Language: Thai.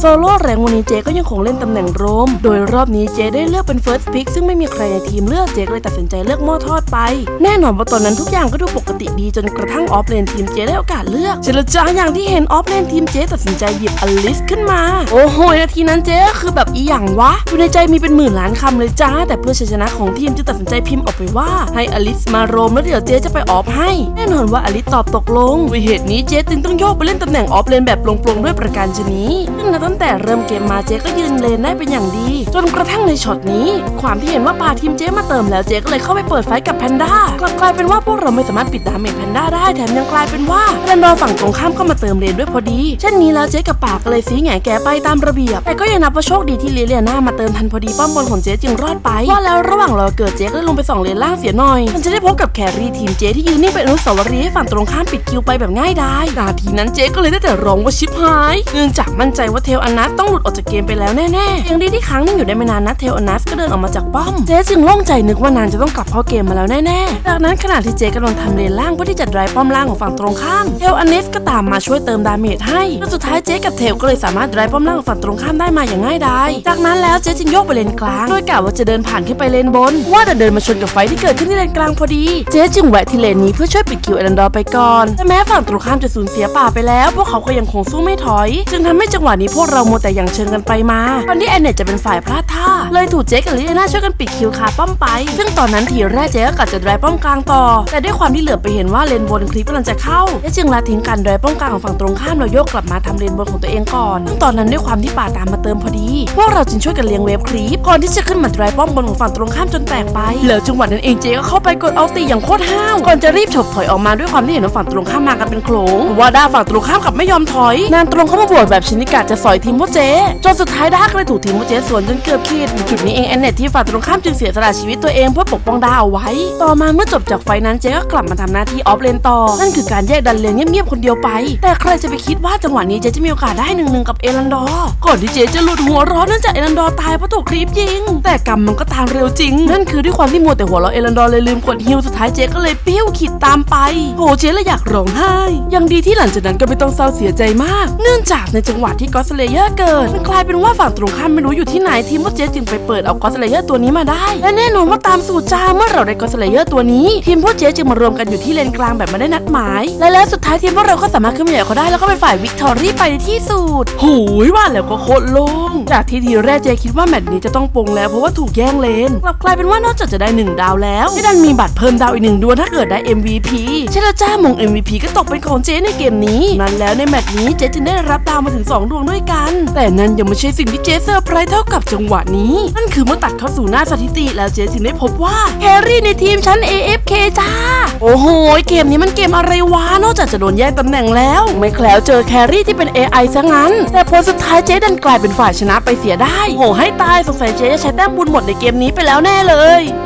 โซโล่แรงวันนี้เจก็ยังคงเล่นตำแหน่งโรม โดยรอบนี้เจได้เลือกเป็น First Pick ซึ่งไม่มีใครในทีมเลือกเจกเลยตัดสินใจเลือกหม้อทอดไป แน่นอนว่าตอนนั้นทุกอย่างก็ดูปกติดีจนกระทั่งออฟเลนทีมเจได้โอกาสเลือกเจรจาอย่างที่เห็นออฟเลนทีมเจตัดสินใจหยิบอลิสขึ้นมา โอ้โหนาทีนั้นเจก็คือแบบอีหยังวะอยู่ในใจมีเป็นหมื่นล้านคำเลยจ้า แต่เพื่อชัยชนะของทีมจึงตัดสินใจพิมพ์ออกไปว่า ให้อลิสมาโรมแล้วเดี๋ยวเจจะไปออฟให้แน่นอนว่าอลิสตอบตกลงด้วยเหตุนี้เจจึงต้องโยกไปเล่นตำแหน่งออฟเลนแบบปลงๆด้วยประการชนีซึ่งนับตั้งแต่เริ่มเกมมาเจก็ยืนเลนได้เป็นอย่างดี จนกระทั่งในช็อตนี้ ความที่เห็นว่าปาทีมเจมาเติมแล้วเจก็เลยเข้าไปเปิดไฟกับแพนด้ากลับกลายเป็นว่าพวกเราไม่สามารถปิดดาเมจแพนด้าได้แถมยังกลายเป็นว่าแรนดอฝั่งตรงข้ามเข้ามาเติมเลนด้วยพอดี เช่นนี้แล้วเจกับปากก็เลยสีแง่แกไปตามระเบียบ แต่ก็ยังนับว่าโชคดีที่ลิเลียนามาเติมทันพอดีป้อมบนของเจจึงรอดไป ว่าแล้วระหว่างรอเกิดเจก็เลยลงไปส่องเลนล่างเสียหน่อย มันจะได้พบกับแครี่ทีมเจที่ยืนนิ่งเป็นอนุสาวรีย์ให้ฝั่งตรงข้ามปิดคิวไปแบบง่ายดายนาทีนั้นเจก็เลยได้แต่ร้องว่าชิบหาย เนื่องจากมั่นใจว่าเทลอนัสต้องหลุดออกจากเกมไปแล้วแน่ๆย่างดีที่ค้างนิ่งอยู่ได้ไม่นานนะเทลอนัสก็เดินออกมาจากป้อมเจจึงโล่งใจนึกว่านานจะต้องกลับเข้าเกมมาแล้วแน่ๆจากนั้นขณะที่เจกำลังทำเลนล่างเพื่อที่จะไดรป้อมล่างของฝั่งตรงข้ามเทลอนัสก็ตามมาช่วยเติมดาเมจให้จนสุดท้ายเจกับเทลก็เลยสามารถไดรป้อมล่างของฝั่งตรงข้ามได้มาอย่างง่ายดายจากนั้นแล้วเจจึงโยกไปเลนกลางโดยกะว่าจะเดินผ่านขึ้นไปเลนบน ว่าแต่เดินมาชนกับไฟที่เกิดขึ้นที่เลนกลางพอดี เจ๊จึงแวะที่เลนนี้เพื่อช่วยปิดคิวเอรันดอร์ไปก่อนแต่แม้ฝั่งตรงข้ามจะสูญเสียป่าไปแล้ว พวกเขาก็ยังคงสู้ไม่ถอย จึงทำให้จังหวะนี้พวกเราโมแต่ยังเชิงกันไปมา ตอนที่แอนเนตจะเป็นฝ่ายพลาดท่า เลยถูกเจกับลิเลียนาช่วยกันปิดคิวคาป้อมไป ซึ่งตอนนั้นทีแรกเจก็กะจะไดรฟ์ป้อมกลางต่อ แต่ด้วยความที่เหลือไปเห็นว่าเลนบนคลิปกำลังจะเข้าเจจึงละทิ้งการไดรฟ์ป้อมกลางของฝั่งตรงข้ามแล้วโยกกลับมาทำเลนบนของตัวเองก่อนซึ่งตอนนั้นด้วยความที่ป่าตามมาเติมพอดี พวกเราจึงช่วยกันเลี้ยงเวฟคลิปก่อนที่จะขึ้นมาไดรฟ์ป้อมบนของฝั่งตรงข้ามจนแตกไปแล้วจังหวะนั้นเองเจก็เข้าไปกดเอาตีอย่างโคตรห้าวก่อนจะรีบฉกถอยออกมาด้วยความที่เห็นว่าฝั่งตรงข้ามมากันเป็นโขลงว่าด้าฝั่งตรงข้ามกับไม่ยอมถอยนานตรงเข้ามาบวชแบบชนิกะจะสอยทีมพวกเจจนสุดท้ายด้าก็เลยถูกทีมพวกเจสวนจนเกือบขีดจุดนี้เองแอนเนตที่ฝั่งตรงข้ามจึงเสียสละชีวิตตัวเองเพื่อปกป้องด้าเอาไว้ ต่อมาเมื่อจบจากไฟนั้นเจก็กลับมาทำหน้าที่ออฟเลนต่อ นั่นคือการแยกดันเลนเงียบๆคนเดียวไป แต่ใครจะไปคิดว่าจังหวะนี้เจจะมีโอกาสได้หนึ่งหนึ่งกับเอรันดอร์ก่อนที่เจจะหลุดหัวร้อนเนื่องจากเอรันดอร์ตายเพราะถูกครีปยิง แต่กรรมมันก็ตามเร็วจริง นั่นคือด้วยความที่มัวแต่หัวเราเอรันดอร์เลยลืมกดฮิวสุดท้ายเจก็เลยปี้วขีดตามไปโหเจเลยอยากร้องไห้ ยังดีที่หลังจากนั้นก็ไม่ต้องเศร้าเสียใจมาก เนื่องจากในจังหวะที่กอสเลเยอร์เกิดมันกลายเป็นว่าฝั่งตรงข้ามไม่รู้อยู่ที่ไหนทีมพวกเจจึงไปเปิดเอากอสเลเยอร์ตัวนี้มาได้ และแน่นอนว่าตามสูตรจ้าเมื่อเราได้กอสเลเยอร์ตัวนี้ ทีมพวกเจจึงมารวมกันอยู่ที่เลนกลางแบบไม่ได้นัดหมาย และแล้วสุดท้ายทีมพวกเราก็สามารถขึ้นมาเหนือเขาได้แล้วก็เป็นฝ่ายวิกตอรี่ไปในที่สุดโหยว่าแล้วก็โคตรโล่งจากที่ทีแรกเจคิดว่าแมตช์นี้จะต้องปงแล้วเพราะว่าถูกแย่งเลนกลับกลายเป็นว่านอกจากจะได้หนึ่งดาวแล้วยังดันมีบัตรเพิ่มดาวอีกหนึ่งดวงถ้าเกิดได้ MVP ชลจ้ามง MVP ก็ตกเป็นของเจในเกมนี้ นั้นแล้วในแมตช์นี้เจจึงได้รับดาวมาถึง 2 ดวงด้วยกันแต่นั้นยังไม่ใช่สิ่งที่เจเซอร์ไพรส์เท่ากับจังหวะนี้ นั่นคือเมื่อตัดเข้าสู่หน้าสถิติแล้วเจจึงได้พบว่าแฮร์รี่ในทีมชั้น AFK จ้า โอ้โห เกมนี้มันเกมอะไรวะ นอกจากจะโดนแย่งตำแหน่งแล้ว ไม่แคล้วเจอแครี่ที่เป็น AI ซะงั้น แต่ผลสุดท้ายเจดันกลายเป็นฝ่ายชนะไปเสียได้ โหให้ตายสงสัยเจจะใช้แต้มบุญหมดในเกมนี้ไปแล้วแน่เลย